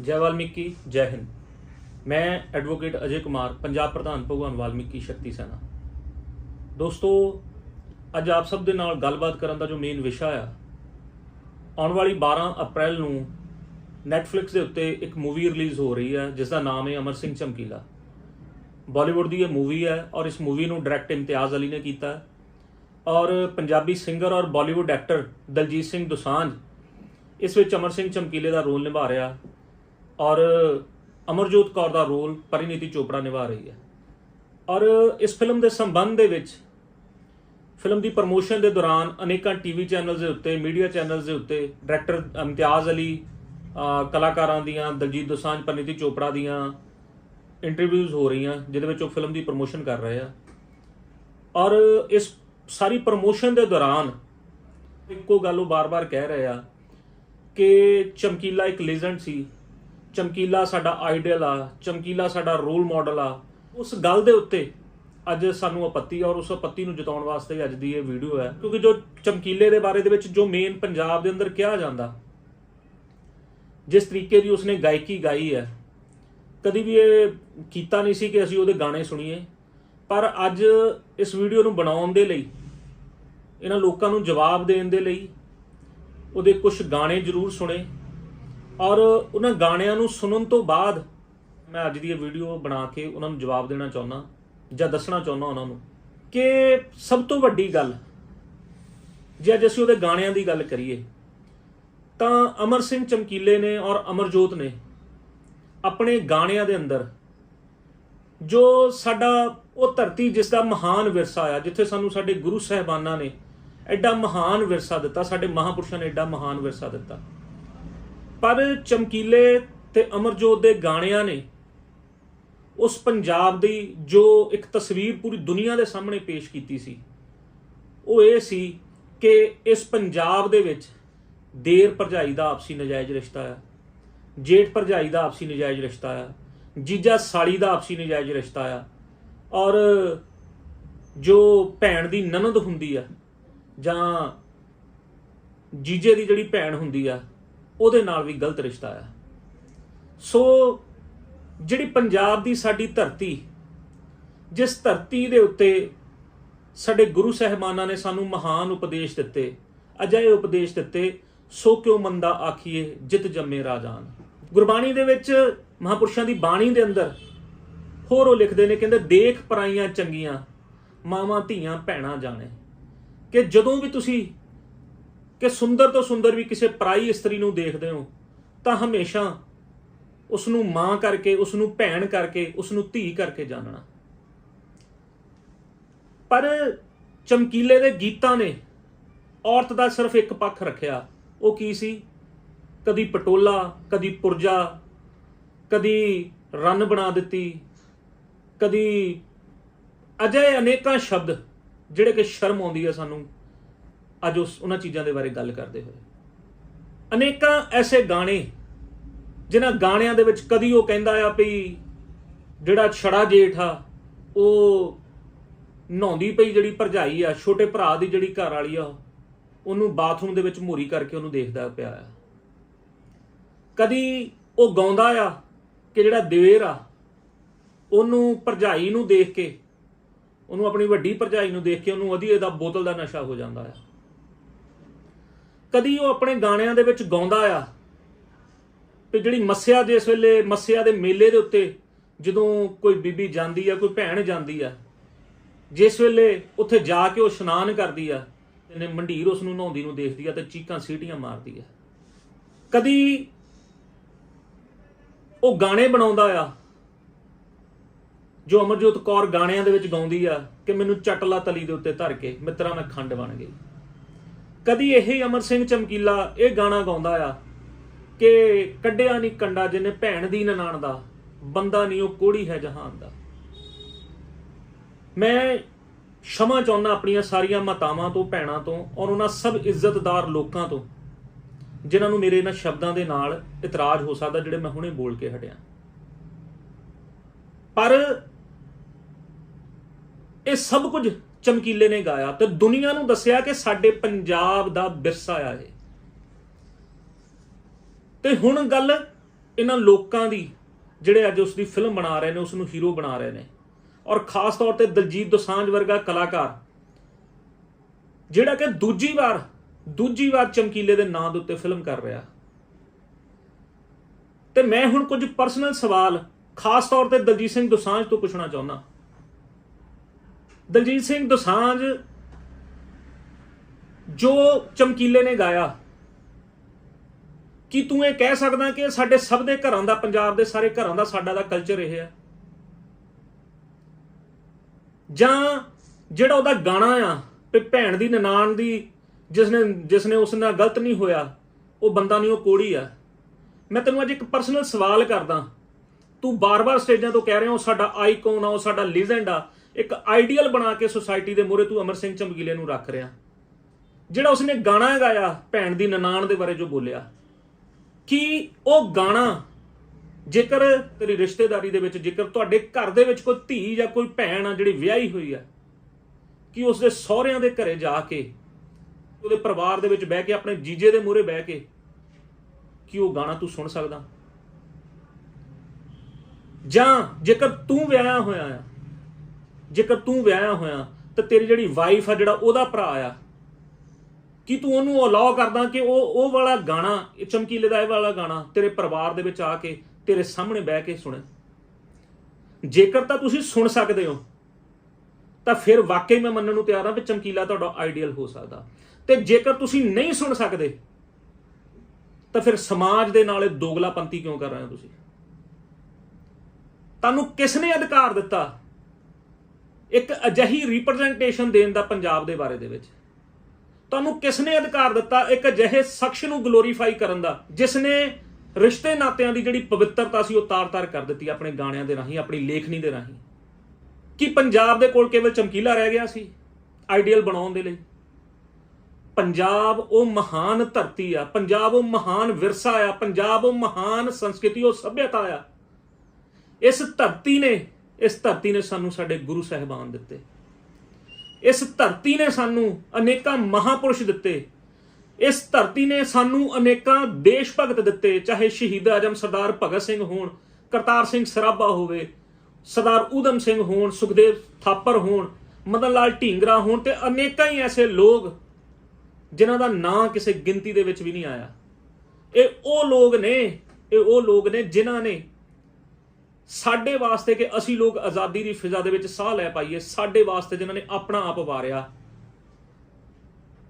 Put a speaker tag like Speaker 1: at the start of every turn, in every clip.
Speaker 1: ਜੈ ਵਾਲਮੀਕੀ, ਜੈ ਹਿੰਦ। ਮੈਂ ਐਡਵੋਕੇਟ ਅਜੇ ਕੁਮਾਰ, ਪੰਜਾਬ ਪ੍ਰਧਾਨ ਭਗਵਾਨ ਵਾਲਮੀਕੀ ਸ਼ਕਤੀ ਸੈਨਾ। ਦੋਸਤੋ, ਅੱਜ ਆਪ ਸਭ ਦੇ ਨਾਲ ਗੱਲਬਾਤ ਕਰਨ ਦਾ ਜੋ ਮੇਨ ਵਿਸ਼ਾ ਆ, ਆਉਣ ਵਾਲੀ 12 ਅਪ੍ਰੈਲ ਨੂੰ Netflix ਦੇ ਉੱਤੇ ਇੱਕ ਮੂਵੀ ਰਿਲੀਜ਼ ਹੋ ਰਹੀ ਹੈ ਜਿਸ ਦਾ ਨਾਮ ਹੈ ਅਮਰ ਸਿੰਘ ਚਮਕੀਲਾ ਬਾਲੀਵੁੱਡ ਦੀ ਇਹ ਮੂਵੀ ਹੈ ਔਰ ਇਸ ਮੂਵੀ ਨੂੰ ਡਾਇਰੈਕਟ ਇਮਤਿਆਜ਼ ਅਲੀ ਨੇ ਕੀਤਾ ਔਰ ਪੰਜਾਬੀ ਸਿੰਗਰ ਔਰ ਬਾਲੀਵੁੱਡ ਐਕਟਰ ਦਲਜੀਤ ਸਿੰਘ ਦੋਸਾਂਝ ਇਸ ਵਿੱਚ ਅਮਰ ਸਿੰਘ ਚਮਕੀਲੇ ਦਾ ਰੋਲ ਨਿਭਾ ਰਿਹਾ। ਔਰ ਅਮਰਜੋਤ ਕੌਰ ਦਾ ਰੋਲ ਪਰਿਨੀਤੀ ਚੋਪੜਾ ਨਿਭਾ ਰਹੀ ਹੈ। ਔਰ ਇਸ ਫਿਲਮ ਦੇ ਸੰਬੰਧ ਦੇ ਵਿੱਚ, ਫਿਲਮ ਦੀ ਪ੍ਰਮੋਸ਼ਨ ਦੇ ਦੌਰਾਨ ਅਨੇਕਾਂ ਟੀਵੀ ਚੈਨਲਸ ਦੇ ਉੱਤੇ ਮੀਡੀਆ ਚੈਨਲਸ ਦੇ ਉੱਤੇ ਡਾਇਰੈਕਟਰ ਇਮਤਿਆਜ਼ ਅਲੀ ਕਲਾਕਾਰਾਂ ਦੀਆਂ, ਦਲਜੀਤ ਦੋਸਾਂਝ, ਪਰਿਨੀਤੀ ਚੋਪੜਾ ਦੀਆਂ ਇੰਟਰਵਿਊਜ਼ ਹੋ ਰਹੀਆਂ, ਜਿਹਦੇ ਵਿੱਚ ਉਹ ਫਿਲਮ ਦੀ ਪ੍ਰਮੋਸ਼ਨ ਕਰ ਰਹੇ ਆ। ਔਰ ਇਸ ਸਾਰੀ ਪ੍ਰਮੋਸ਼ਨ ਦੇ ਦੌਰਾਨ ਇੱਕੋ ਗੱਲ ਉਹ ਬਾਰ-ਬਾਰ ਕਹਿ ਰਹੇ ਆ ਕਿ ਚਮਕੀਲਾ ਇੱਕ ਲੈਜੈਂਡ ਸੀ। ਚਮਕੀਲਾ ਸਾਡਾ ਆਈਡਲ ਆ, ਚਮਕੀਲਾ ਸਾਡਾ ਰੋਲ ਮਾਡਲ ਆ। ਉਸ ਗੱਲ ਦੇ ਉੱਤੇ ਅੱਜ ਸਾਨੂੰ ਆਪੱਤੀ ਔਰ ਉਸ ਆਪੱਤੀ ਨੂੰ ਜਿਤਾਉਣ ਵਾਸਤੇ ਅੱਜ ਦੀ ਇਹ ਵੀਡੀਓ ਹੈ। ਕਿਉਂਕਿ ਜੋ ਚਮਕੀਲੇ ਦੇ ਬਾਰੇ ਦੇ ਵਿੱਚ ਜੋ ਮੇਨ ਪੰਜਾਬ ਦੇ ਅੰਦਰ ਕਿਹਾ ਜਾਂਦਾ, ਜਿਸ ਤਰੀਕੇ ਦੀ ਉਸਨੇ ਗਾਇਕੀ ਗਾਈ ਹੈ, ਕਦੀ ਵੀ ਇਹ ਕੀਤਾ ਨਹੀਂ ਸੀ ਕਿ ਅਸੀਂ ਉਹਦੇ ਗਾਣੇ ਸੁਣੀਏ। ਪਰ ਅੱਜ ਇਸ ਵੀਡੀਓ ਨੂੰ ਬਣਾਉਣ ਦੇ ਲਈ, ਇਹਨਾਂ ਲੋਕਾਂ ਨੂੰ ਜਵਾਬ ਦੇਣ ਦੇ ਲਈ, ਉਹਦੇ ਕੁਝ ਗਾਣੇ ਜ਼ਰੂਰ ਸੁਣੇ। ਔਰ ਉਹਨਾਂ ਗਾਣਿਆਂ ਨੂੰ ਸੁਣਨ ਤੋਂ ਬਾਅਦ ਮੈਂ ਅੱਜ ਦੀ ਇਹ ਵੀਡੀਓ ਬਣਾ ਕੇ ਉਹਨਾਂ ਨੂੰ ਜਵਾਬ ਦੇਣਾ ਚਾਹੁੰਦਾ, ਜਾਂ ਦੱਸਣਾ ਚਾਹੁੰਦਾ ਉਹਨਾਂ ਨੂੰ ਕਿ ਸਭ ਤੋਂ ਵੱਡੀ ਗੱਲ, ਜੇ ਅੱਜ ਅਸੀਂ ਉਹਦੇ ਗਾਣਿਆਂ ਦੀ ਗੱਲ ਕਰੀਏ, ਤਾਂ ਅਮਰ ਸਿੰਘ ਚਮਕੀਲੇ ਨੇ ਔਰ ਅਮਰਜੋਤ ਨੇ ਆਪਣੇ ਗਾਣਿਆਂ ਦੇ ਅੰਦਰ ਜੋ ਸਾਡਾ ਉਹ ਧਰਤੀ ਜਿਸ ਦਾ ਮਹਾਨ ਵਿਰਸਾ ਆ ਜਿੱਥੇ ਸਾਨੂੰ ਸਾਡੇ ਗੁਰੂ ਸਾਹਿਬਾਨਾਂ ਨੇ ਐਡਾ ਮਹਾਨ ਵਿਰਸਾ ਦਿੱਤਾ, ਸਾਡੇ ਮਹਾਪੁਰਸ਼ਾਂ ਨੇ ਐਡਾ ਮਹਾਨ ਵਿਰਸਾ ਦਿੱਤਾ। ਪਰ ਚਮਕੀਲੇ ਤੇ ਅਮਰਜੋਤ ਦੇ ਗਾਣਿਆਂ ਨੇ ਉਸ ਪੰਜਾਬ ਦੀ ਜੋ ਇੱਕ ਤਸਵੀਰ ਪੂਰੀ ਦੁਨੀਆ ਦੇ ਸਾਹਮਣੇ ਪੇਸ਼ ਕੀਤੀ ਸੀ, ਉਹ ਇਹ ਸੀ ਕਿ ਇਸ ਪੰਜਾਬ ਦੇ ਵਿੱਚ ਦੇਰ ਭਰਜਾਈ ਦਾ ਆਪਸੀ ਨਜਾਇਜ਼ ਰਿਸ਼ਤਾ ਆ, ਜੇਠ ਭਰਜਾਈ ਦਾ ਆਪਸੀ ਨਜਾਇਜ਼ ਰਿਸ਼ਤਾ ਆ, ਜੀਜਾ ਸਾਲੀ ਦਾ ਆਪਸੀ ਨਜਾਇਜ਼ ਰਿਸ਼ਤਾ ਆ ਔਰ ਜੋ ਭੈਣ ਦੀ ਨਨਦ ਹੁੰਦੀ ਆ ਜਾਂ ਜੀਜੇ ਦੀ ਜਿਹੜੀ ਭੈਣ ਹੁੰਦੀ ਆ ਉਹਦੇ ਨਾਲ ਵੀ ਗਲਤ ਰਿਸ਼ਤਾ ਆ ਸੋ ਜਿਹੜੀ ਪੰਜਾਬ ਦੀ ਸਾਡੀ ਧਰਤੀ, ਜਿਸ ਧਰਤੀ ਦੇ ਉੱਤੇ ਸਾਡੇ ਗੁਰੂ ਸਹਿਬਾਨਾਂ ਨੇ ਸਾਨੂੰ ਮਹਾਨ ਉਪਦੇਸ਼ ਦਿੱਤੇ, ਅਜਿਹੇ ਉਪਦੇਸ਼ ਦਿੱਤੇ, ਸੋ ਕਿਉ ਮੰਦਾ ਆਖੀਏ, ਜਿਤ ਜੰਮੇ ਰਾਜਾਨ। ਗੁਰਬਾਣੀ ਦੇ ਵਿੱਚ ਮਹਾਪੁਰਸ਼ਾਂ ਦੀ ਬਾਣੀ ਦੇ ਅੰਦਰ ਹੋਰ ਉਹ ਲਿਖਦੇ ਨੇ, ਕਹਿੰਦੇ, ਦੇਖ ਪਰਾਈਆਂ ਚੰਗੀਆਂ, ਮਾਵਾਂ ਧੀਆਂ ਭੈਣਾਂ ਜਾਣੇ। ਕਿ ਜਦੋਂ ਵੀ ਤੁਸੀਂ ਕਿ ਸੁੰਦਰ ਤੋਂ ਸੁੰਦਰ ਵੀ ਕਿਸੇ ਪਰਾਈ ਇਸਤਰੀ ਨੂੰ ਦੇਖਦੇ ਹੋ, ਤਾਂ ਹਮੇਸ਼ਾ ਉਸ ਨੂੰ ਮਾਂ ਕਰਕੇ ਉਸ ਨੂੰ ਭੈਣ ਕਰਕੇ ਉਸ ਨੂੰ ਧੀ ਕਰਕੇ ਜਾਣਨਾ। ਪਰ ਚਮਕੀਲੇ ਦੇ ਗੀਤਾਂ ਨੇ ਔਰਤ ਦਾ ਸਿਰਫ ਇੱਕ ਪੱਖ ਰੱਖਿਆ, ਉਹ ਕੀ ਸੀ? ਕਦੀ ਪਟੋਲਾ, ਕਦੀ ਪੁਰਜਾ, ਕਦੀ ਰਨ ਬਣਾ ਦਿੱਤੀ, ਕਦੀ ਅਜੇ ਅਨੇਕਾਂ ਸ਼ਬਦ ਜਿਹੜੇ ਕਿ ਸ਼ਰਮ ਆਉਂਦੀ ਹੈ ਸਾਨੂੰ। ਅੱਜ ਉਸ ਉਹਨਾਂ ਚੀਜ਼ਾਂ ਦੇ ਬਾਰੇ ਗੱਲ ਕਰਦੇ ਹੋਏ। ਅਨੇਕਾਂ ਐਸੇ ਗਾਣੇ ਜਿਨ੍ਹਾਂ ਗਾਣਿਆਂ ਦੇ ਵਿੱਚ ਕਦੀ ਉਹ ਕਹਿੰਦਾ ਆ ਵੀ ਜਿਹੜਾ ਛੜਾ ਜੇਠ ਆ, ਉਹ ਨਹਾਉਂਦੀ ਪਈ ਜਿਹੜੀ ਭਰਜਾਈ ਆ, ਛੋਟੇ ਭਰਾ ਦੀ ਜਿਹੜੀ ਘਰ ਵਾਲੀ ਆ, ਉਹਨੂੰ ਬਾਥਰੂਮ ਦੇ ਵਿੱਚ ਮੋਰੀ ਕਰਕੇ ਉਹਨੂੰ ਦੇਖਦਾ ਪਿਆ ਆ। ਕਦੀ ਉਹ ਗਾਉਂਦਾ ਆ ਕਿ ਜਿਹੜਾ ਦੇਰ ਆ, ਉਹਨੂੰ ਭਰਜਾਈ ਨੂੰ ਦੇਖ ਕੇ, ਉਹਨੂੰ ਆਪਣੀ ਵੱਡੀ ਭਰਜਾਈ ਨੂੰ ਦੇਖ ਕੇ ਉਹਨੂੰ ਵਧੀਆ ਦਾ ਬੋਤਲ ਦਾ ਨਸ਼ਾ ਹੋ ਜਾਂਦਾ ਆ। ਕਦੀ ਉਹ ਆਪਣੇ ਗਾਣਿਆਂ ਦੇ ਵਿੱਚ ਗਾਉਂਦਾ ਆ ਤੇ ਜਿਹੜੀ ਮੱਸਿਆ ਜਿਸ ਵੇਲੇ, ਮੱਸਿਆ ਦੇ ਮੇਲੇ ਦੇ ਉੱਤੇ ਜਦੋਂ ਕੋਈ ਬੀਬੀ ਜਾਂਦੀ ਆ, ਕੋਈ ਭੈਣ ਜਾਂਦੀ ਆ, ਜਿਸ ਵੇਲੇ ਉੱਥੇ ਜਾ ਕੇ ਉਹ ਇਸ਼ਨਾਨ ਕਰਦੀ ਆ, ਇਹਨੇ ਮੰਡੀਰ ਉਸ ਨੂੰ ਨਹਾਉਂਦੀ ਨੂੰ ਦੇਖਦੀ ਆ ਤੇ ਚੀਕਾਂ ਸੀਟੀਆਂ ਮਾਰਦੀ ਆ। ਕਦੀ ਉਹ ਗਾਣੇ ਬਣਾਉਂਦਾ ਆ, ਜੋ ਅਮਰਜੋਤ ਕੌਰ ਗਾਣਿਆਂ ਦੇ ਵਿੱਚ ਗਾਉਂਦੀ ਆ ਕਿ ਮੈਨੂੰ ਚਟਲਾ ਤਲੀ ਦੇ ਉੱਤੇ ਧਰ ਕੇ ਮਿੱਤਰਾਂ ਮੈਂ ਖੰਡ ਬਣ ਗਈ। ਕਦੀ ਇਹ ਅਮਰ ਸਿੰਘ ਚਮਕੀਲਾ ਇਹ ਗਾਣਾ ਗਾਉਂਦਾ ਆ ਕਿ ਕੱਢਿਆ ਨਹੀਂ ਕੰਡਾ ਜਿਹਨੇ ਭੈਣ ਦੀ ਨਨਾਣ ਦਾ, ਬੰਦਾ ਨਹੀਂ ਉਹ ਕੋੜੀ ਹੈ ਜਹਾਨ ਦਾ। ਮੈਂ ਸ਼ਮਾ ਚਾਹੁੰਦਾ ਆਪਣੀਆਂ ਸਾਰੀਆਂ ਮਾਤਾਵਾਂ ਤੋਂ, ਭੈਣਾਂ ਤੋਂ ਔਰ ਉਹਨਾਂ ਸਭ ਇੱਜ਼ਤਦਾਰ ਲੋਕਾਂ ਤੋਂ, ਜਿਨ੍ਹਾਂ ਨੂੰ ਮੇਰੇ ਇਹਨਾਂ ਸ਼ਬਦਾਂ ਦੇ ਨਾਲ ਇਤਰਾਜ਼ ਹੋ ਸਕਦਾ ਜਿਹੜੇ ਮੈਂ ਹੁਣੇ ਬੋਲ ਕੇ ਹਟਿਆ। ਪਰ ਇਹ ਸਭ ਕੁਝ ਚਮਕੀਲੇ ਨੇ ਗਾਇਆ ਤੇ ਦੁਨੀਆ ਨੂੰ ਦੱਸਿਆ ਕਿ ਸਾਡੇ ਪੰਜਾਬ ਦਾ ਵਿਰਸਾ ਆ ਇਹ। ਤੇ ਹੁਣ ਗੱਲ ਇਹਨਾਂ ਲੋਕਾਂ ਦੀ, ਜਿਹੜੇ ਅੱਜ ਉਸ ਦੀ ਫਿਲਮ ਬਣਾ ਰਹੇ ਨੇ ਉਸ ਨੂੰ ਹੀਰੋ ਬਣਾ ਰਹੇ ਨੇ। ਔਰ ਖਾਸ ਤੌਰ ਤੇ ਦਲਜੀਤ ਦੋਸਾਂਝ ਵਰਗਾ ਕਲਾਕਾਰ, ਜਿਹੜਾ ਕਿ ਦੂਜੀ ਵਾਰ ਦੂਜੀ ਵਾਰ ਚਮਕੀਲੇ ਦੇ ਨਾਂ ਦੇ ਉੱਤੇ ਫਿਲਮ ਕਰ ਰਿਹਾ। ਤੇ ਮੈਂ ਹੁਣ ਕੁਝ ਪਰਸਨਲ ਸਵਾਲ, ਖਾਸ ਤੌਰ ਤੇ ਦਲਜੀਤ ਸਿੰਘ ਦੋਸਾਂਝ ਤੋਂ ਪੁੱਛਣਾ ਚਾਹੁੰਦਾ। ਦਲਜੀਤ ਸਿੰਘ ਦੋਸਾਂਝ ਜੋ ਚਮਕੀਲੇ ਨੇ ਗਾਇਆ, ਕੀ ਤੂੰ ਇਹ ਕਹਿ ਸਕਦਾ ਕਿ ਸਾਡੇ ਸਭ ਦੇ ਘਰਾਂ ਦਾ, ਪੰਜਾਬ ਦੇ ਸਾਰੇ ਘਰਾਂ ਦਾ ਸਾਡਾ ਦਾ ਕਲਚਰ ਇਹ ਹੈ? ਜਾਂ ਜਿਹੜਾ ਉਹਦਾ ਗਾਣਾ ਆ, ਵੀ ਭੈਣ ਦੀ ਨਨਾਣ ਦੀ ਜਿਸਨੇ ਜਿਸਨੇ ਉਸ ਨਾਲ ਗਲਤ ਨਹੀਂ ਹੋਇਆ, ਉਹ ਬੰਦਾ ਨਹੀਂ, ਉਹ ਕੋੜੀ ਆ। ਮੈਂ ਤੈਨੂੰ ਅੱਜ ਇੱਕ ਪਰਸਨਲ ਸਵਾਲ ਕਰਦਾ। ਤੂੰ ਬਾਰ-ਬਾਰ ਸਟੇਜਾਂ ਤੋਂ ਕਹਿ ਰਿਹਾ, ਉਹ ਸਾਡਾ ਆਈਕਨ ਆ, ਉਹ ਸਾਡਾ ਲੀਜੈਂਡ ਆ। ਇੱਕ ਆਈਡੀਅਲ ਬਣਾ ਕੇ ਸੁਸਾਇਟੀ ਦੇ ਮੂਹਰੇ ਤੂੰ ਅਮਰ ਸਿੰਘ ਚਮਕੀਲੇ ਨੂੰ ਰੱਖ ਰਿਹਾ। ਜਿਹੜਾ ਉਸਨੇ ਗਾਣਾ ਗਾਇਆ ਭੈਣ ਦੀ ਨਨਾਣ ਦੇ ਬਾਰੇ ਜੋ ਬੋਲਿਆ। ਕਿ ਉਹ ਗਾਣਾ ਜੇਕਰ ਤੇਰੀ ਰਿਸ਼ਤੇਦਾਰੀ ਦੇ ਵਿੱਚ, ਜੇਕਰ ਤੁਹਾਡੇ ਘਰ ਦੇ ਵਿੱਚ ਕੋਈ ਧੀ ਜਾਂ ਕੋਈ ਭੈਣ ਆ ਜਿਹੜੀ ਵਿਆਹੀ ਹੋਈ ਆ, ਕਿ ਉਸਦੇ ਸਹੁਰਿਆਂ ਦੇ ਘਰੇ ਜਾ ਕੇ, ਉਹਦੇ ਪਰਿਵਾਰ ਦੇ ਵਿੱਚ ਬਹਿ ਕੇ, ਆਪਣੇ ਜੀਜੇ ਦੇ ਮੂਹਰੇ ਬਹਿ ਕੇ, ਕਿ ਉਹ ਗਾਣਾ ਤੂੰ ਸੁਣ ਸਕਦਾ? ਜਾਂ ਜੇਕਰ ਤੂੰ ਵਿਆਹਿਆ ਹੋਇਆ ਆ ਜੇਕਰ ਤੂੰ ਵਿਆਹਿਆ ਹੋਇਆ, ਤਾਂ ਤੇਰੀ ਜਿਹੜੀ ਵਾਈਫ ਆ, ਜਿਹੜਾ ਉਹਦਾ ਭਰਾ ਆ, ਕੀ ਤੂੰ ਉਹਨੂੰ ਅਲਾਉ ਕਰਦਾ ਕਿ ਉਹ ਉਹ ਵਾਲਾ ਗਾਣਾ, ਇਹ ਚਮਕੀਲੇ ਦਾ ਇਹ ਵਾਲਾ ਗਾਣਾ ਤੇਰੇ ਪਰਿਵਾਰ ਦੇ ਵਿੱਚ ਆ ਕੇ, ਤੇਰੇ ਸਾਹਮਣੇ ਬਹਿ ਕੇ ਸੁਣੇ? ਜੇਕਰ ਤਾਂ ਤੁਸੀਂ ਸੁਣ ਸਕਦੇ ਹੋ, ਤਾਂ ਫਿਰ ਵਾਕਈ ਮੈਂ ਮੰਨਣ ਨੂੰ ਤਿਆਰ ਹਾਂ ਕਿ ਚਮਕੀਲਾ ਤੁਹਾਡਾ ਆਈਡੀਅਲ ਹੋ ਸਕਦਾ। ਤੇ ਜੇਕਰ ਤੁਸੀਂ ਨਹੀਂ ਸੁਣ ਸਕਦੇ, ਤਾਂ ਫਿਰ ਸਮਾਜ ਦੇ ਨਾਲ ਇਹ ਦੋਗਲਾਪੰਤੀ ਕਿਉਂ ਕਰ ਰਹੇ ਹੋ ਤੁਸੀਂ? ਤੁਹਾਨੂੰ ਕਿਸ ਨੇ ਅਧਿਕਾਰ ਦਿੱਤਾ ਇੱਕ ਅਜਿਹੀ ਰਿਪਰੈਜ਼ੈਂਟੇਸ਼ਨ ਦੇਣ ਦਾ ਪੰਜਾਬ ਦੇ ਬਾਰੇ ਦੇ ਵਿੱਚ। ਤੁਹਾਨੂੰ ਕਿਸ ਨੇ ਅਧਿਕਾਰ ਦਿੱਤਾ ਇੱਕ ਅਜਿਹੇ ਸ਼ਖਸ ਨੂੰ ਗਲੋਰੀਫਾਈ ਕਰਨ ਦਾ ਜਿਸ ਨੇ ਰਿਸ਼ਤੇ ਨਾਤਿਆਂ ਦੀ ਜਿਹੜੀ ਪਵਿੱਤਰਤਾ ਸੀ ਉਹ ਤਾਰ-ਤਾਰ ਕਰ ਦਿੱਤੀ ਆਪਣੇ ਗਾਣਿਆਂ ਦੇ ਰਾਹੀਂ, ਆਪਣੀ ਲੇਖਣੀ ਦੇ ਰਾਹੀਂ। ਕਿ ਪੰਜਾਬ ਦੇ ਕੋਲ ਕੇਵਲ ਚਮਕੀਲਾ ਰਹਿ ਗਿਆ ਸੀ ਆਈਡੀਅਲ ਬਣਾਉਣ ਦੇ ਲਈ? ਪੰਜਾਬ ਉਹ ਮਹਾਨ ਧਰਤੀ ਆ, ਪੰਜਾਬ ਉਹ ਮਹਾਨ ਵਿਰਸਾ ਆ, ਪੰਜਾਬ ਉਹ ਮਹਾਨ ਸੰਸਕ੍ਰਿਤੀ, ਉਹ ਸਭਿਅਤਾ ਆ। ਇਸ ਧਰਤੀ ਨੇ ਇਸ ਧਰਤੀ ਨੇ ਸਾਨੂੰ ਸਾਡੇ ਗੁਰੂ ਸਾਹਿਬਾਨ ਦਿੱਤੇ। ਇਸ ਧਰਤੀ ਨੇ ਸਾਨੂੰ ਅਨੇਕਾਂ ਮਹਾਪੁਰਸ਼ ਦਿੱਤੇ। ਇਸ ਧਰਤੀ ਨੇ ਸਾਨੂੰ ਅਨੇਕਾਂ ਦੇਸ਼ ਭਗਤ ਦਿੱਤੇ, ਚਾਹੇ ਸ਼ਹੀਦ ਆਜਮ ਸਰਦਾਰ ਭਗਤ ਸਿੰਘ ਹੋਣ, ਕਰਤਾਰ ਸਿੰਘ ਸਰਾਭਾ ਹੋਵੇ, ਸਰਦਾਰ ਊਧਮ ਸਿੰਘ ਹੋਣ, ਸੁਖਦੇਵ ਥਾਪਰ ਹੋਣ, ਮਦਨ ਲਾਲ ਢੀਂਗਰਾ ਹੋਣ ਤੇ ਅਨੇਕਾਂ ਹੀ ਐਸੇ ਲੋਕ ਜਿਨ੍ਹਾਂ ਦਾ ਨਾਂ ਕਿਸੇ ਗਿਣਤੀ ਦੇ ਵਿੱਚ ਵੀ ਨਹੀਂ ਆਇਆ। ਇਹ ਉਹ ਲੋਕ ਨੇ, ਇਹ ਉਹ ਲੋਕ ਨੇ ਜਿਨ੍ਹਾਂ ਨੇ ਸਾਡੇ ਵਾਸਤੇ ਕਿ ਅਸੀਂ ਲੋਕ ਆਜ਼ਾਦੀ ਦੀ ਫਿਜ਼ਾ ਦੇ ਵਿੱਚ ਸਾਹ ਲੈ ਪਾਈਏ, ਸਾਡੇ ਵਾਸਤੇ ਜਿਨ੍ਹਾਂ ਨੇ ਆਪਣਾ ਆਪ ਵਾਰਿਆ।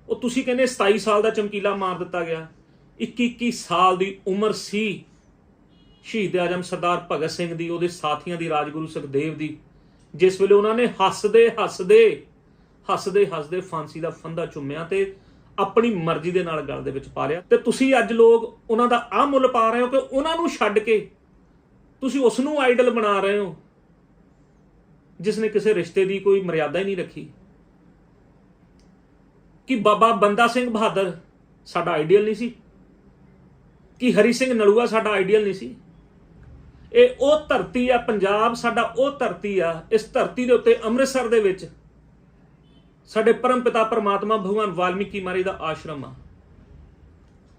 Speaker 1: ਉਹ ਤੁਸੀਂ ਕਹਿੰਦੇ 27 ਸਾਲ ਦਾ ਚਮਕੀਲਾ ਮਾਰ ਦਿੱਤਾ ਗਿਆ। 21 21 ਸਾਲ ਦੀ ਉਮਰ ਸੀ ਸ਼ਹੀਦ ਆਜਮ ਸਰਦਾਰ ਭਗਤ ਸਿੰਘ ਦੀ, ਉਹਦੇ ਸਾਥੀਆਂ ਦੀ, ਰਾਜਗੁਰੂ ਸੁਖਦੇਵ ਦੀ। ਜਿਸ ਵੇਲੇ ਉਹਨਾਂ ਨੇ ਹੱਸਦੇ ਹੱਸਦੇ ਹੱਸਦੇ ਹੱਸਦੇ ਫਾਂਸੀ ਦਾ ਫੰਦਾ ਚੁੰਮਿਆ ਤੇ ਆਪਣੀ ਮਰਜ਼ੀ ਦੇ ਨਾਲ ਗਲ ਦੇ ਵਿੱਚ ਪਾ ਲਿਆ ਤੇ ਤੁਸੀਂ ਅੱਜ ਲੋਕ ਉਹਨਾਂ ਦਾ ਆਹ ਮੁੱਲ ਪਾ ਰਹੇ ਹੋ ਕਿ ਉਹਨਾਂ ਨੂੰ ਛੱਡ ਕੇ ਤੁਸੀਂ ਉਸ ਨੂੰ ਆਈਡਲ ਬਣਾ ਰਹੇ ਹੋ ਜਿਸ ਨੇ ਕਿਸੇ ਰਿਸ਼ਤੇ ਦੀ ਕੋਈ ਮਰਿਆਦਾ ਹੀ ਨਹੀਂ ਰੱਖੀ। ਕਿ ਬਾਬਾ ਬੰਦਾ ਸਿੰਘ ਬਹਾਦਰ ਸਾਡਾ ਆਈਡੀਅਲ ਨਹੀਂ ਸੀ? ਕਿ ਹਰੀ ਸਿੰਘ ਨਲੂਆ ਸਾਡਾ ਆਈਡੀਅਲ ਨਹੀਂ ਸੀ? ਇਹ ਉਹ ਧਰਤੀ ਆ, ਪੰਜਾਬ ਸਾਡਾ ਉਹ ਧਰਤੀ ਆ, ਇਸ ਧਰਤੀ ਦੇ ਉੱਤੇ ਅੰਮ੍ਰਿਤਸਰ ਦੇ ਵਿੱਚ ਸਾਡੇ ਪਰਮ ਪਿਤਾ ਪਰਮਾਤਮਾ ਭਗਵਾਨ ਵਾਲਮੀਕੀ ਮਾਰੀ ਦਾ ਆਸ਼ਰਮ ਆ।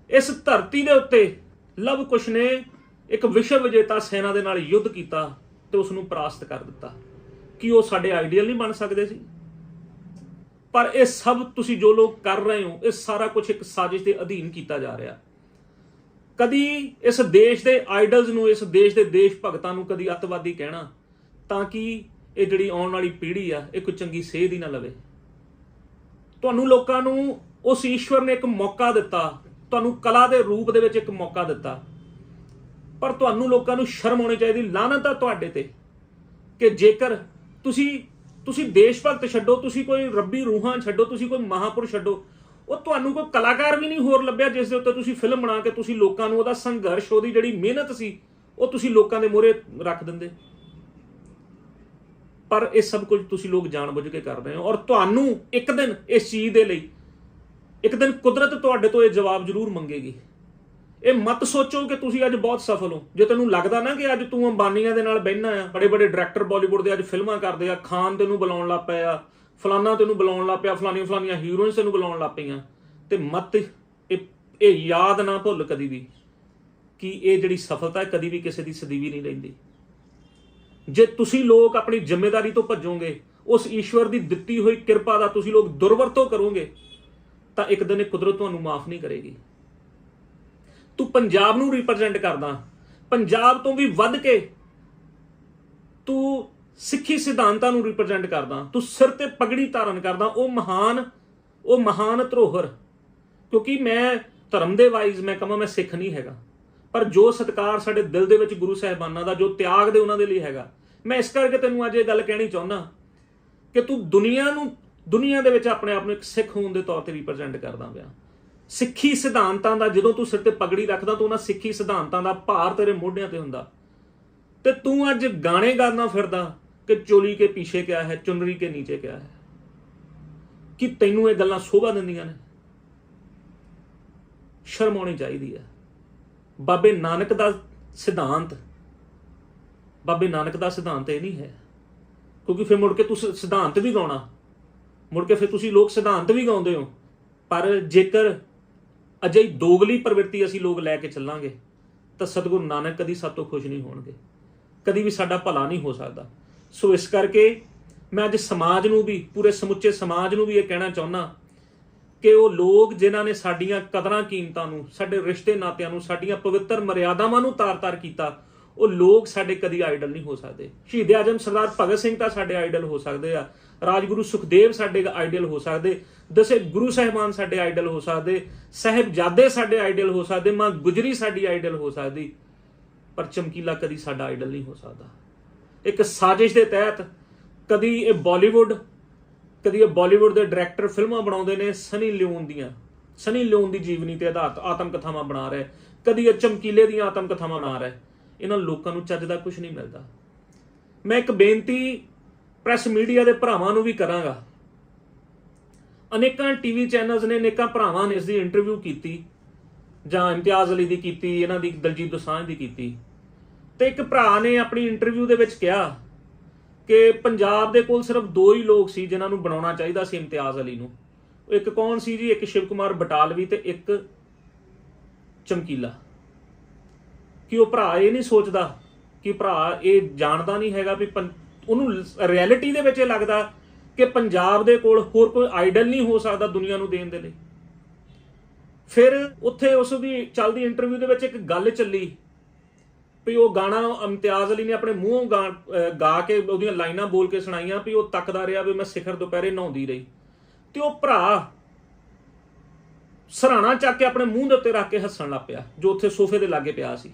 Speaker 1: ਇਸ ਧਰਤੀ ਦੇ ਉੱਤੇ ਲਵ ਕੁਸ਼ ਨੇ ਇੱਕ ਵਿਸ਼ਵ ਵਿਜੇਤਾ ਸੈਨਾ ਦੇ ਨਾਲ ਯੁੱਧ ਕੀਤਾ ਤੇ ਉਸ ਨੂੰ ਪਰਾਸਤ ਕਰ ਦਿੱਤਾ। ਕੀ ਉਹ ਸਾਡੇ ਆਈਡੀਅਲ ਨਹੀਂ ਬਣ ਸਕਦੇ ਸੀ? ਪਰ ਇਹ ਸਭ ਤੁਸੀਂ ਜੋ ਲੋਕ ਕਰ ਰਹੇ ਹੋ, ਇਹ ਸਾਰਾ ਕੁਝ ਇੱਕ ਸਾਜ਼ਿਸ਼ ਦੇ ਅਧੀਨ ਕੀਤਾ ਜਾ ਰਿਹਾ। ਕਦੀ ਇਸ ਦੇਸ਼ ਦੇ ਆਈਡਲਸ ਨੂੰ, ਇਸ ਦੇਸ਼ ਦੇ ਦੇਸ਼ ਭਗਤਾਂ ਨੂੰ ਕਦੀ ਅੱਤਵਾਦੀ ਕਹਿਣਾ ਤਾਂ ਕਿ ਇਹ ਜਿਹੜੀ ਆਉਣ ਵਾਲੀ ਪੀੜ੍ਹੀ ਆ, ਇਹ ਕੋਈ ਚੰਗੀ ਸੇਧ ਹੀ ਨਾ ਲਵੇ। ਤੁਹਾਨੂੰ ਲੋਕਾਂ ਨੂੰ ਉਸ ਈਸ਼ਵਰ ਨੇ ਇੱਕ ਮੌਕਾ ਦਿੱਤਾ, ਤੁਹਾਨੂੰ ਕਲਾ ਦੇ ਰੂਪ ਦੇ ਵਿੱਚ ਇੱਕ ਮੌਕਾ ਦਿੱਤਾ। ਪਰ ਤੁਹਾਨੂੰ ਲੋਕਾਂ ਨੂੰ ਸ਼ਰਮ ਆਉਣੀ ਚਾਹੀਦੀ ਲਾਨਤ ਆ ਤੁਹਾਡੇ ਤੇ। ਕਿ ਜੇਕਰ ਤੁਸੀਂ ਤੁਸੀਂ ਦੇਸ਼ ਭਗਤ ਛੱਡੋ, ਤੁਸੀਂ ਕੋਈ ਰੱਬੀ ਰੂਹਾਂ ਛੱਡੋ, ਤੁਸੀਂ ਕੋਈ ਮਹਾਪੁਰਸ਼ ਛੱਡੋ, ਉਹ ਤੁਹਾਨੂੰ ਕੋਈ ਕਲਾਕਾਰ ਵੀ ਨਹੀਂ ਹੋਰ ਲੱਭਿਆ ਜਿਸ ਦੇ ਉੱਤੇ ਤੁਸੀਂ ਫਿਲਮ ਬਣਾ ਕੇ ਤੁਸੀਂ ਲੋਕਾਂ ਨੂੰ ਉਹਦਾ ਸੰਘਰਸ਼, ਉਹਦੀ ਜਿਹੜੀ ਮਿਹਨਤ ਸੀ, ਉਹ ਤੁਸੀਂ ਲੋਕਾਂ ਦੇ ਮੂਹਰੇ ਰੱਖ ਦਿੰਦੇ। ਪਰ ਇਹ ਸਭ ਕੁਝ ਤੁਸੀਂ ਲੋਕ ਜਾਣਬੁੱਝ ਕੇ ਕਰ ਰਹੇ ਹੋ। ਔਰ ਤੁਹਾਨੂੰ ਇੱਕ ਦਿਨ ਇਸ ਚੀਜ਼ ਦੇ ਲਈ, ਇੱਕ ਦਿਨ ਕੁਦਰਤ ਤੁਹਾਡੇ ਤੋਂ ਇਹ ਜਵਾਬ ਜ਼ਰੂਰ ਮੰਗੇਗੀ। ਇਹ ਮਤ ਸੋਚੋ ਕਿ ਤੁਸੀਂ ਅੱਜ ਬਹੁਤ ਸਫਲ ਹੋ। ਜੇ ਤੈਨੂੰ ਲੱਗਦਾ ਨਾ ਕਿ ਅੱਜ ਤੂੰ ਅੰਬਾਨੀਆਂ ਦੇ ਨਾਲ ਬਹਿਣਾ ਆ ਬੜੇ ਬੜੇ ਡਾਇਰੈਕਟਰ ਬਾਲੀਵੁੱਡ ਦੇ ਅੱਜ ਫਿਲਮਾਂ ਕਰਦੇ ਆ, ਖਾਨ ਤੈਨੂੰ ਬੁਲਾਉਣ ਲੱਗ ਪਏ ਆ ਫਲਾਨਾ ਤੈਨੂੰ ਬੁਲਾਉਣ ਲੱਗ ਪਿਆ, ਫਲਾਨੀਆਂ ਫਲਾਨੀਆਂ ਹੀਰੋਇਨਸ ਤੈਨੂੰ ਬੁਲਾਉਣ ਲੱਗ ਪਈਆਂ। ਤੇ ਮਤ, ਇਹ ਇਹ ਯਾਦ ਨਾ ਭੁੱਲ ਕਦੀ ਵੀ ਕਿ ਇਹ ਜਿਹੜੀ ਸਫਲਤਾ ਕਦੀ ਵੀ ਕਿਸੇ ਦੀ ਸਦੀਵੀ ਨਹੀਂ ਰਹਿੰਦੀ। ਜੇ ਤੁਸੀਂ ਲੋਕ ਆਪਣੀ ਜ਼ਿੰਮੇਵਾਰੀ ਤੋਂ ਭੱਜੋਗੇ, ਉਸ ਈਸ਼ਵਰ ਦੀ ਦਿੱਤੀ ਹੋਈ ਕਿਰਪਾ ਦਾ ਤੁਸੀਂ ਲੋਕ ਦੁਰਵਰਤੋਂ ਕਰੋਗੇ, ਤਾਂ ਇੱਕ ਦਿਨ ਇਹ ਕੁਦਰਤ ਤੁਹਾਨੂੰ ਮਾਫ ਨਹੀਂ ਕਰੇਗੀ। ਤੂੰ ਪੰਜਾਬ ਨੂੰ ਰਿਪਰੈਜ਼ੈਂਟ ਕਰਦਾ। ਪੰਜਾਬ ਤੋਂ ਵੀ ਵੱਧ ਕੇ ਤੂੰ ਸਿੱਖੀ ਸਿਧਾਂਤਾਂ ਨੂੰ ਰਿਪਰੈਜ਼ੈਂਟ ਕਰਦਾ। ਤੂੰ ਸਿਰ ਤੇ ਪਗੜੀ ਧਾਰਨ ਕਰਦਾ। ਉਹ ਮਹਾਨ ਉਹ ਮਹਾਨ ਧਰੋਹਰ। ਕਿਉਂਕਿ ਮੈਂ ਧਰਮ ਦੇ ਵਾਈਜ਼ ਮੈਂ ਕਹਾਂ ਮੈਂ ਸਿੱਖ ਨਹੀਂ ਹੈਗਾ। ਪਰ ਜੋ ਸਤਕਾਰ ਸਾਡੇ ਦਿਲ ਦੇ ਵਿੱਚ ਗੁਰੂ ਸਾਹਿਬਾਨਾਂ ਦਾ, ਜੋ ਤਿਆਗ ਦੇ ਉਹਨਾਂ ਦੇ ਲਈ ਹੈਗਾ। ਮੈਂ ਇਸ ਕਰਕੇ ਤੈਨੂੰ ਅੱਜ ਇਹ ਗੱਲ ਕਹਿਣੀ ਚਾਹੁੰਦਾ ਕਿ ਤੂੰ ਦੁਨੀਆ ਨੂੰ, ਦੁਨੀਆ ਦੇ ਵਿੱਚ ਆਪਣੇ ਆਪ ਨੂੰ ਇੱਕ ਸਿੱਖ ਹੋਣ ਦੇ ਤੌਰ ਤੇ ਰਿਪਰੈਜ਼ੈਂਟ ਕਰਦਾ ਪਿਆ। ਸਿੱਖੀ ਸਿਧਾਂਤਾਂ ਦਾ ਜਦੋਂ ਤੂੰ ਸਿਰ ਤੇ ਪਗੜੀ ਰੱਖਦਾ ਤਾਂ ਉਹਨਾਂ ਸਿੱਖੀ ਸਿਧਾਂਤਾਂ ਦਾ ਭਾਰ ਤੇਰੇ ਮੋਢਿਆਂ ਤੇ ਹੁੰਦਾ। ਤੇ ਤੂੰ ਅੱਜ ਗਾਣੇ ਗਾਣਾ ਫਿਰਦਾ ਕਿ ਚੋਲੀ ਕੇ ਪਿੱਛੇ ਕਿਆ ਹੈ, ਚੁੰਨਰੀ ਕੇ ਨੀਚੇ ਕਿਆ ਹੈ। ਕਿ ਤੈਨੂੰ ਇਹ ਗੱਲਾਂ ਸ਼ੋਭਾ ਦਿੰਦੀਆਂ ਨੇ? ਸ਼ਰਮ ਆਉਣੀ ਚਾਹੀਦੀ ਹੈ। ਬਾਬੇ ਨਾਨਕ ਦਾ ਸਿਧਾਂਤ, ਬਾਬੇ ਨਾਨਕ ਦਾ ਸਿਧਾਂਤ ਇਹ ਨਹੀਂ ਹੈ। ਕਿਉਂਕਿ ਫਿਰ ਮੁੜ ਕੇ ਤੁਸੀਂ ਸਿਧਾਂਤ ਵੀ ਗਾਉਣਾ। ਮੁੜ ਕੇ ਫਿਰ ਤੁਸੀਂ ਲੋਕ ਸਿਧਾਂਤ ਵੀ ਗਾਉਂਦੇ ਹੋ। ਪਰ ਜੇਕਰ ਅਜਿਹੀ ਦੋਗਲੀ ਪ੍ਰਵਿਰਤੀ ਅਸੀਂ ਲੋਕ ਲੈ ਕੇ ਚੱਲਾਂਗੇ, ਤਾਂ ਸਤਿਗੁਰੂ ਨਾਨਕ ਕਦੀ ਸਾਡੇ ਤੋਂ ਖੁਸ਼ ਨਹੀਂ ਹੋਣਗੇ। ਕਦੀ ਵੀ ਸਾਡਾ ਭਲਾ ਨਹੀਂ ਹੋ ਸਕਦਾ। ਸੋ ਇਸ ਕਰਕੇ ਮੈਂ ਅੱਜ ਸਮਾਜ ਨੂੰ ਵੀ, ਪੂਰੇ ਸਮੁੱਚੇ ਸਮਾਜ ਨੂੰ ਵੀ ਇਹ ਕਹਿਣਾ ਚਾਹੁੰਦਾ ਕਿ ਉਹ ਲੋਕ ਜਿਨ੍ਹਾਂ ਨੇ ਸਾਡੀਆਂ ਕਦਰਾਂ ਕੀਮਤਾਂ ਨੂੰ, ਸਾਡੇ ਰਿਸ਼ਤੇ ਨਾਤਿਆਂ ਨੂੰ, ਸਾਡੀਆਂ ਪਵਿੱਤਰ ਮਰਿਆਦਾਵਾਂ ਨੂੰ ਤਾਰ-ਤਾਰ ਕੀਤਾ ਉਹ ਲੋਕ ਸਾਡੇ ਕਦੀ ਆਈਡਲ ਨਹੀਂ ਹੋ ਸਕਦੇ। ਸ਼ਹੀਦ ਆਜਮ ਸਰਦਾਰ ਭਗਤ ਸਿੰਘ ਤਾਂ ਸਾਡੇ ਆਈਡਲ ਹੋ ਸਕਦੇ ਆ। ਰਾਜਗੁਰੂ ਸੁਖਦੇਵ ਸਾਡੇ ਆਈਡਲ ਹੋ ਸਕਦੇ। ਦਸੇ ਗੁਰੂ ਸਾਹਿਬਾਨ ਸਾਡੇ ਆਈਡਲ ਹੋ ਸਕਦੇ। ਸਹਿਬਜ਼ਾਦੇ ਸਾਡੇ ਆਈਡਲ ਹੋ ਸਕਦੇ। ਮਾਂ ਗੁਜਰੀ ਸਾਡੀ ਆਈਡਲ ਹੋ ਸਕਦੀ। ਪਰ ਚਮਕੀਲਾ ਕਦੀ ਸਾਡਾ ਆਈਡਲ ਨਹੀਂ ਹੋ ਸਕਦਾ। ਇੱਕ ਸਾਜ਼ਿਸ਼ ਦੇ ਤਹਿਤ ਕਦੀ ਇਹ ਬਾਲੀਵੁੱਡ ਕਦੀ ਇਹ ਬਾਲੀਵੁੱਡ ਦੇ ਡਾਇਰੈਕਟਰ ਫਿਲਮਾਂ ਬਣਾਉਂਦੇ ਨੇ ਸਨੀ ਲਿਓਨ ਦੀਆਂ। ਸਨੀ ਲਿਓਨ ਦੀ ਜੀਵਨੀ ਤੇ ਆਧਾਰਿਤ ਆਤਮ ਕਥਾਵਾਂ ਬਣਾ ਰਿਹਾ। ਕਦੀ ਇਹ ਚਮਕੀਲੇ ਦੀਆਂ ਆਤਮ ਕਥਾਵਾਂ ਬਣਾ ਰਿਹਾ। ਇਹਨਾਂ ਲੋਕਾਂ ਨੂੰ ਚੱਜ ਦਾ ਕੁਝ ਨਹੀਂ ਮਿਲਦਾ। ਮੈਂ ਇੱਕ ਬੇਨਤੀ ਪ੍ਰੈਸ ਮੀਡੀਆ ਦੇ ਭਰਾਵਾਂ ਨੂੰ ਵੀ ਕਰਾਂਗਾ। ਅਨੇਕਾਂ ਟੀਵੀ ਚੈਨਲਸ ਨੇ ਅਨੇਕਾਂ ਭਰਾਵਾਂ ਨੇ ਇਸ ਦੀ ਇੰਟਰਵਿਊ ਕੀਤੀ, ਜਾਂ ਇਮਤਿਆਜ਼ ਅਲੀ ਦੀ ਕੀਤੀ, ਇਹਨਾਂ ਦੀ, ਦਲਜੀਤ ਦੋਸਾਂਝ ਦੀ ਕੀਤੀ। ਤੇ ਇੱਕ ਭਰਾ ਨੇ ਆਪਣੀ ਇੰਟਰਵਿਊ ਦੇ ਵਿੱਚ ਕਿਹਾ ਕਿ ਪੰਜਾਬ ਦੇ ਕੋਲ ਸਿਰਫ ਦੋ ਹੀ ਲੋਕ ਸੀ ਜਿਨ੍ਹਾਂ ਨੂੰ ਬਣਾਉਣਾ ਚਾਹੀਦਾ ਸੀ ਇਮਤਿਆਜ਼ ਅਲੀ ਨੂੰ। ਇੱਕ ਕੌਣ ਸੀ ਜੀ? ਇੱਕ ਸ਼ਿਵ ਕੁਮਾਰ ਬਟਾਲਵੀ ਤੇ ਇੱਕ ਚਮਕੀਲਾ। ਕਿ ਉਹ ਭਰਾ ਇਹ ਨਹੀਂ ਸੋਚਦਾ ਕਿ ਭਰਾ ਇਹ ਜਾਣਦਾ ਨਹੀਂ ਹੈਗਾ ਵੀ ਪੰ- ਉਹਨੂੰ ਰਿਐਲਿਟੀ ਦੇ ਵਿੱਚ ਇਹ ਲੱਗਦਾ ਕਿ ਪੰਜਾਬ ਦੇ ਕੋਲ ਹੋਰ ਕੋਈ ਆਈਡਲ ਨਹੀਂ ਹੋ ਸਕਦਾ ਦੁਨੀਆ ਨੂੰ ਦੇਣ ਦੇ ਲਈ। ਫਿਰ ਉੱਥੇ ਉਸ ਦੀ ਚੱਲਦੀ ਇੰਟਰਵਿਊ ਦੇ ਵਿੱਚ ਇੱਕ ਗੱਲ ਚੱਲੀ ਵੀ ਉਹ ਗਾਣਾ ਇਮਤਿਆਜ਼ ਅਲੀ ਨੇ ਆਪਣੇ ਮੂੰਹੋਂ ਗਾ ਗਾ ਕੇ ਉਹਦੀਆਂ ਲਾਈਨਾਂ ਬੋਲ ਕੇ ਸੁਣਾਈਆਂ ਵੀ ਉਹ ਤੱਕਦਾ ਰਿਹਾ ਵੀ ਮੈਂ ਸਿਖਰ ਦੁਪਹਿਰੇ ਨਹਾਉਂਦੀ ਰਹੀ। ਤੇ ਉਹ ਭਰਾ ਸਰਾਣਾ ਚੱਕ ਕੇ ਆਪਣੇ ਮੂੰਹ ਦੇ ਉੱਤੇ ਰੱਖ ਕੇ ਹੱਸਣ ਲੱਗ ਪਿਆ, ਜੋ ਉੱਥੇ ਸੋਫੇ ਦੇ ਲਾਗੇ ਪਿਆ ਸੀ।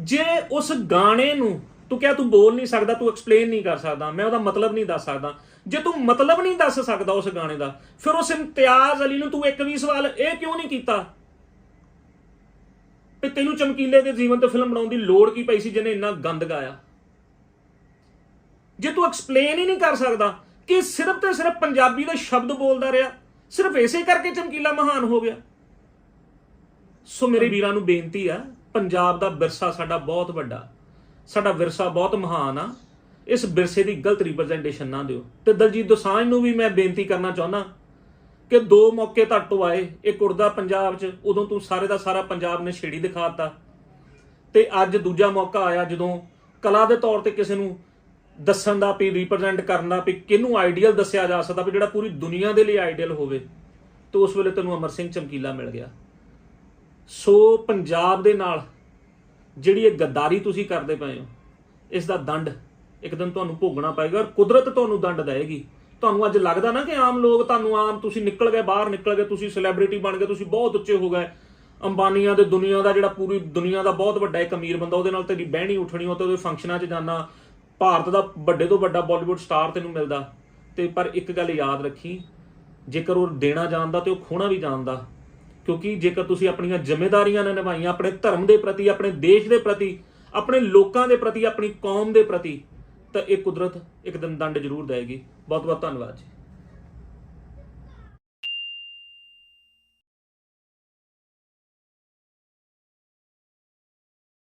Speaker 1: ਜੇ ਉਸ ਗਾਣੇ ਨੂੰ ਤੂੰ ਕਿਹਾ ਤੂੰ ਬੋਲ ਨਹੀਂ ਸਕਦਾ, ਤੂੰ ਐਕਸਪਲੇਨ ਨਹੀਂ ਕਰ ਸਕਦਾ, ਮੈਂ ਉਹਦਾ ਮਤਲਬ ਨਹੀਂ ਦੱਸ ਸਕਦਾ। ਜੇ ਤੂੰ ਮਤਲਬ ਨਹੀਂ ਦੱਸ ਸਕਦਾ ਉਸ ਗਾਣੇ ਦਾ, ਫਿਰ ਉਸ ਇਮਤਿਆਜ਼ ਅਲੀ ਨੂੰ ਤੂੰ ਇੱਕ ਵੀ ਸਵਾਲ ਇਹ ਕਿਉਂ ਨਹੀਂ ਕੀਤਾ? ਵੀ ਤੈਨੂੰ ਚਮਕੀਲੇ ਦੇ ਜੀਵਨ ਤੇ ਫਿਲਮ ਬਣਾਉਣ ਦੀ ਲੋੜ ਕੀ ਪਈ ਸੀ ਜਿਹਨੇ ਇੰਨਾ ਗੰਦ ਗਾਇਆ? ਜੇ ਤੂੰ ਐਕਸਪਲੇਨ ਹੀ ਨਹੀਂ ਕਰ ਸਕਦਾ ਕਿ ਸਿਰਫ ਤੇ ਸਿਰਫ ਪੰਜਾਬੀ ਦੇ ਸ਼ਬਦ ਬੋਲਦਾ ਰਿਹਾ, ਸਿਰਫ ਇਸੇ ਕਰਕੇ ਚਮਕੀਲਾ ਮਹਾਨ ਹੋ ਗਿਆ। ਸੋ ਮੇਰੇ ਵੀਰਾਂ ਨੂੰ ਬੇਨਤੀ ਆ ਪੰਜਾਬ ਦਾ ਵਿਰਸਾ ਸਾਡਾ ਬਹੁਤ ਵੱਡਾ। ਸਾਡਾ ਵਿਰਸਾ ਬਹੁਤ ਮਹਾਨ ਆ। ਇਸ ਵਿਰਸੇ ਦੀ ਗਲਤ ਰਿਪਰੈਜ਼ੈਂਟੇਸ਼ਨ ਨਾ ਦਿਓ। ਤੇ ਦਲਜੀਤ ਦੋਸਾਂਝ ਨੂੰ ਵੀ ਮੈਂ ਬੇਨਤੀ ਕਰਨਾ ਚਾਹੁੰਦਾ ਕਿ ਦੋ ਮੌਕੇ ਤੁਹਾਡੇ ਤੋਂ ਆਏ, ਇੱਕ ਉੜਦਾ ਪੰਜਾਬ 'ਚ, ਉਦੋਂ ਤੂੰ ਸਾਰੇ ਦਾ ਸਾਰਾ ਪੰਜਾਬ ਨੇ ਛੇੜੀ ਦਿਖਾਤਾ ਤੇ ਅੱਜ ਦੂਜਾ ਮੌਕਾ ਆਇਆ ਜਦੋਂ ਕਲਾ ਦੇ ਤੌਰ ਤੇ ਕਿਸੇ ਨੂੰ ਦੱਸਣ ਦਾ ਵੀ ਰਿਪਰੈਜ਼ੈਂਟ ਕਰਨ ਦਾ ਵੀ ਕਿਹਨੂੰ ਆਈਡੀਅਲ ਦੱਸਿਆ ਜਾ ਸਕਦਾ ਵੀ ਜਿਹੜਾ ਪੂਰੀ ਦੁਨੀਆ ਦੇ ਲਈ ਆਈਡੀਅਲ ਹੋਵੇ। ਤੇ ਉਸ ਵੇਲੇ ਤੈਨੂੰ ਅਮਰ ਸਿੰਘ ਚਮਕੀਲਾ ਮਿਲ ਗਿਆ। ਸੋ ਪੰਜਾਬ ਦੇ ਨਾਲ ਜਿਹੜੀ ਇਹ ਗੱਦਾਰੀ ਤੁਸੀਂ ਕਰਦੇ ਪਏ ਹੋ, ਇਸ ਦਾ ਦੰਡ ਇੱਕ ਦਿਨ ਤੁਹਾਨੂੰ ਭੋਗਣਾ ਪਏਗਾ ਔਰ ਕੁਦਰਤ ਤੁਹਾਨੂੰ ਦੰਡ ਦੇਵੇਗੀ। ਤੁਹਾਨੂੰ ਅੱਜ ਲੱਗਦਾ ਨਾ ਕਿ ਆਮ ਲੋਕ ਤੁਹਾਨੂੰ ਆਮ ਤੁਸੀਂ ਨਿਕਲ ਗਏ, ਬਾਹਰ ਨਿਕਲ ਗਏ, ਤੁਸੀਂ ਸੈਲੀਬ੍ਰਿਟੀ ਬਣ ਗਏ, ਤੁਸੀਂ ਬਹੁਤ ਉੱਚੇ ਹੋ ਗਏ। ਅੰਬਾਨੀਆਂ ਦੇ ਦੁਨੀਆ ਦਾ ਜਿਹੜਾ ਪੂਰੀ ਦੁਨੀਆ ਦਾ ਬਹੁਤ ਵੱਡਾ ਇੱਕ ਅਮੀਰ ਬੰਦਾ, ਉਹਦੇ ਨਾਲ ਤੇਰੀ ਬਹਿਣੀ ਉੱਠਣੀ ਉਹ ਤੇ ਉਹਦੇ ਫੰਕਸ਼ਨਾਂ 'ਚ ਜਾਣਾ, ਭਾਰਤ ਦਾ ਵੱਡੇ ਤੋਂ ਵੱਡਾ ਬਾਲੀਵੁੱਡ ਸਟਾਰ ਤੈਨੂੰ ਮਿਲਦਾ। ਤੇ ਪਰ ਇੱਕ ਗੱਲ ਯਾਦ ਰੱਖੀ, ਜੇਕਰ ਉਹ ਦੇਣਾ ਜਾਣਦਾ ਤੇ ਉਹ ਖੋਣਾ ਵੀ ਜਾਣਦਾ ਕਿਉਂਕਿ ਜੇਕਰ ਤੁਸੀਂ ਆਪਣੀਆਂ ਜ਼ਿੰਮੇਵਾਰੀਆਂ ਨਾ ਨਿਭਾਈਆਂ, ਆਪਣੇ ਧਰਮ ਦੇ ਪ੍ਰਤੀ, ਆਪਣੇ ਦੇਸ਼ ਦੇ ਪ੍ਰਤੀ, ਆਪਣੇ ਲੋਕਾਂ ਦੇ ਪ੍ਰਤੀ, ਆਪਣੀ ਕੌਮ ਦੇ ਪ੍ਰਤੀ, ਤਾਂ ਇਹ ਕੁਦਰਤ ਇੱਕ ਦਿਨ ਦੰਡ ਜ਼ਰੂਰ ਦੇਵੇਗੀ। ਬਹੁਤ ਬਹੁਤ ਧੰਨਵਾਦ ਜੀ।